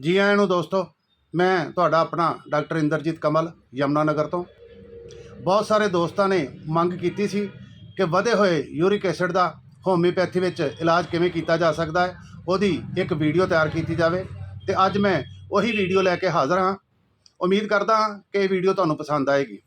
ਜੀ ਆਇਆਂ ਨੂੰ ਦੋਸਤੋ, ਮੈਂ ਤੁਹਾਡਾ ਆਪਣਾ ਡਾਕਟਰ ਇੰਦਰਜੀਤ ਕਮਲ, ਯਮਨਾ ਨਗਰ ਤੋਂ। ਬਹੁਤ ਸਾਰੇ ਦੋਸਤਾਂ ਨੇ ਮੰਗ ਕੀਤੀ ਸੀ ਕਿ ਵਧੇ ਹੋਏ ਯੂਰਿਕ ਐਸਿਡ ਦਾ ਹੋਮਿਓਪੈਥੀ ਵਿੱਚ ਇਲਾਜ ਕਿਵੇਂ ਕੀਤਾ ਜਾ ਸਕਦਾ ਹੈ, ਉਹਦੀ ਇੱਕ ਵੀਡੀਓ ਤਿਆਰ ਕੀਤੀ ਜਾਵੇ। ਤੇ ਅੱਜ ਮੈਂ ਉਹੀ ਵੀਡੀਓ ਲੈ ਕੇ ਹਾਜ਼ਰ ਹਾਂ। ਉਮੀਦ ਕਰਦਾ ਹਾਂ ਕਿ ਇਹ ਵੀਡੀਓ ਤੁਹਾਨੂੰ ਪਸੰਦ ਆਏਗੀ।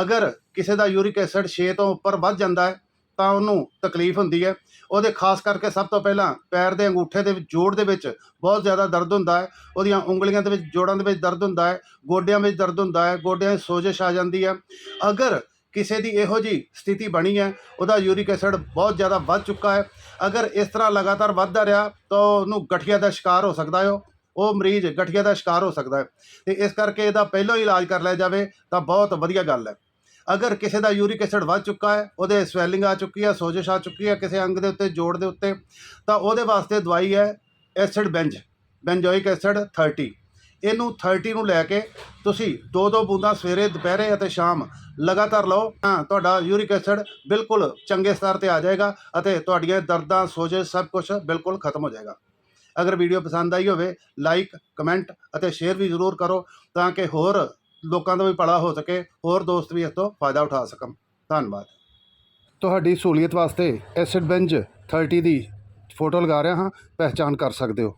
ਅਗਰ ਕਿਸੇ ਦਾ ਯੂਰਿਕ ਐਸਿਡ 6 ਤੋਂ ਉੱਪਰ ਵੱਧ ਜਾਂਦਾ ਹੈ ਤਾਂ ਉਹਨੂੰ ਤਕਲੀਫ ਹੁੰਦੀ ਹੈ। ਉਹਦੇ ਖਾਸ ਕਰਕੇ ਸਭ ਤੋਂ ਪਹਿਲਾਂ ਪੈਰ ਦੇ ਅੰਗੂਠੇ ਦੇ ਵਿੱਚ, ਜੋੜ ਦੇ ਵਿੱਚ ਬਹੁਤ ਜ਼ਿਆਦਾ ਦਰਦ ਹੁੰਦਾ ਹੈ। ਉਹਦੀਆਂ ਉਂਗਲੀਆਂ ਦੇ ਵਿੱਚ, ਜੋੜਾਂ ਦੇ ਵਿੱਚ ਦਰਦ ਹੁੰਦਾ ਹੈ। ਗੋਡਿਆਂ ਵਿੱਚ ਦਰਦ ਹੁੰਦਾ ਹੈ। ਗੋਡਿਆਂ 'ਚ ਸੋਜਸ਼ ਆ ਜਾਂਦੀ ਹੈ। ਅਗਰ ਕਿਸੇ ਦੀ ਇਹੋ ਜੀ ਸਥਿਤੀ ਬਣੀ ਹੈ, ਉਹਦਾ ਯੂਰਿਕ ਐਸਿਡ ਬਹੁਤ ਜ਼ਿਆਦਾ ਵੱਧ ਚੁੱਕਾ ਹੈ। ਅਗਰ ਇਸ ਤਰ੍ਹਾਂ ਲਗਾਤਾਰ ਵੱਧਦਾ ਰਿਹਾ, ਤਾਂ ਉਹਨੂੰ ਗਠੀਆ ਦਾ ਸ਼ਿਕਾਰ ਹੋ ਸਕਦਾ ਹੈ। ਉਹ ਮਰੀਜ਼ ਗਠੀਆ ਦਾ ਸ਼ਿਕਾਰ ਹੋ ਸਕਦਾ ਹੈ। ਤੇ ਇਸ ਕਰਕੇ ਇਹਦਾ ਪਹਿਲਾਂ ਹੀ ਇਲਾਜ ਕਰ ਲਿਆ ਜਾਵੇ, ਤਾਂ ਬਹੁਤ ਵਧੀਆ ਗੱਲ ਹੈ। ਅਗਰ ਕਿਸੇ ਦਾ ਯੂਰਿਕ ਐਸਿਡ ਵੱਧ ਚੁੱਕਾ ਹੈ, ਉਹਦੇ ਸਵੈਲਿੰਗ ਆ ਚੁੱਕੀ ਹੈ, ਸੋਜਸ਼ ਆ ਚੁੱਕੀ ਹੈ ਕਿਸੇ ਅੰਗ ਦੇ ਉੱਤੇ, ਜੋੜ ਦੇ ਉੱਤੇ, ਤਾਂ ਉਹਦੇ ਵਾਸਤੇ ਦਵਾਈ ਹੈ ਐਸਿਡ ਬੈਂਜ, ਬੈਂਜੋਇਕ ਐਸਿਡ 30 ਇਹਨੂੰ 30 ਨੂੰ ਲੈ ਕੇ ਤੁਸੀਂ ਦੋ ਦੋ ਬੂੰਦਾਂ ਸਵੇਰੇ, ਦੁਪਹਿਰੇ ਅਤੇ ਸ਼ਾਮ ਲਗਾਤਾਰ ਲਓ। ਤਾਂ ਤੁਹਾਡਾ ਯੂਰਿਕ ਐਸਿਡ ਬਿਲਕੁਲ ਚੰਗੇ ਸਤਰ ਤੇ ਆ ਜਾਏਗਾ ਅਤੇ ਤੁਹਾਡੀਆਂ ਦਰਦਾਂ, ਸੋਜਸ਼ ਸਭ ਕੁਝ ਬਿਲਕੁਲ ਖਤਮ ਹੋ ਜਾਏਗਾ। ਅਗਰ ਵੀਡੀਓ ਪਸੰਦ ਆਈ ਹੋਵੇ, ਲਾਈਕ, ਕਮੈਂਟ ਅਤੇ ਸ਼ੇਅਰ ਵੀ ਜ਼ਰੂਰ ਕਰੋ ਤਾਂ ਕਿ ਹੋਰ ਲੋਕਾਂ ਦਾ ਵੀ ਭਲਾ ਹੋ ਸਕੇ, ਹੋਰ ਦੋਸਤ ਵੀ ਇਸ ਤੋਂ ਫਾਇਦਾ ਉਠਾ ਸਕਣ। ਧੰਨਵਾਦ। ਤੁਹਾਡੀ ਸਹੂਲੀਅਤ ਵਾਸਤੇ ਐਸਿਡ ਬੈਂਜ 30 ਦੀ ਫੋਟੋ ਲਗਾ ਰਿਹਾ ਹਾਂ ਪਹਿਚਾਨ ਕਰ ਸਕਦੇ ਹੋ।